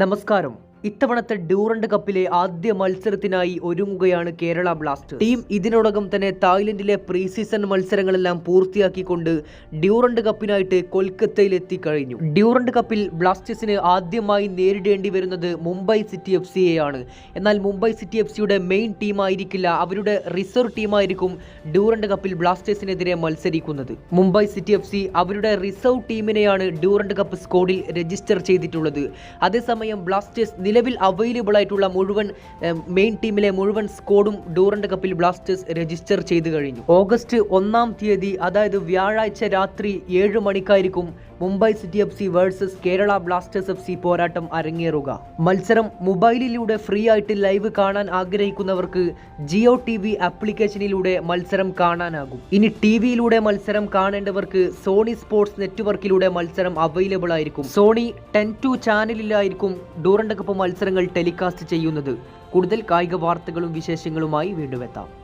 നമസ്കാരം ഇത്തവണത്തെ ഡ്യൂറന്റ് കപ്പിലെ ആദ്യ മത്സരത്തിനായി ഒരുങ്ങുകയാണ് കേരള ബ്ലാസ്റ്റേഴ്സ്. ടീം ഇതിനോടകം തന്നെ തായ്ലൻഡിലെ പ്രീ സീസൺ മത്സരങ്ങളെല്ലാം പൂർത്തിയാക്കിക്കൊണ്ട് ഡ്യൂറന്റ് കപ്പിനായിട്ട് കൊൽക്കത്തയിൽ എത്തിക്കഴിഞ്ഞു ഡ്യൂറന്റ് കപ്പിൽ ബ്ലാസ്റ്റേഴ്സിന് ആദ്യമായി നേരിടേണ്ടി വരുന്നത് മുംബൈ സിറ്റി എഫ് സിയെയാണ് എന്നാൽ മുംബൈ സിറ്റി എഫ് സിയുടെ മെയിൻ ടീമായിരിക്കില്ല അവരുടെ റിസർവ് ടീമായിരിക്കും ഡ്യൂറന്റ് കപ്പിൽ ബ്ലാസ്റ്റേഴ്സിനെതിരെ മത്സരിക്കുന്നത്. മുംബൈ സിറ്റി എഫ് സി അവരുടെ റിസർവ് ടീമിനെയാണ് ഡ്യൂറന്റ് കപ്പ് സ്കോഡിൽ രജിസ്റ്റർ ചെയ്തിട്ടുള്ളത്. അതേസമയം ബ്ലാസ്റ്റേഴ്സ് നിലവിൽ അവൈലബിൾ ആയിട്ടുള്ള മുഴുവൻ മെയിൻ ടീമിലെ മുഴുവൻ സ്കോഡും ഡൂറന്റ് കപ്പിൽ ബ്ലാസ്റ്റേഴ്സ് രജിസ്റ്റർ ചെയ്തു കഴിഞ്ഞു. ഓഗസ്റ്റ് ഒന്നാം തീയതി അതായത് വ്യാഴാഴ്ച രാത്രി ഏഴ് മണിക്കായിരിക്കും Mumbai City F C versus Kerala Blasters F C പോരാട്ടം അരങ്ങേറുക. മത്സരം മൊബൈലിലൂടെ ഫ്രീ ആയിട്ട് ലൈവ് കാണാൻ ആഗ്രഹിക്കുന്നവർക്ക് ജിയോ ടി വി ആപ്ലിക്കേഷനിലൂടെ മത്സരം കാണാനാകും. ഇനി ടി വിയിലൂടെ മത്സരം കാണേണ്ടവർക്ക് സോണി സ്പോർട്സ് നെറ്റ്വർക്കിലൂടെ മത്സരം അവൈലബിൾ ആയിരിക്കും. സോണി ടെൻ ടു ചാനലിലായിരിക്കും ഡൂറന്റ് കപ്പ് മത്സരങ്ങൾ ടെലികാസ്റ്റ് ചെയ്യുന്നത്. കൂടുതൽ കായിക വാർത്തകളും വിശേഷങ്ങളുമായി വീണ്ടും എത്താം.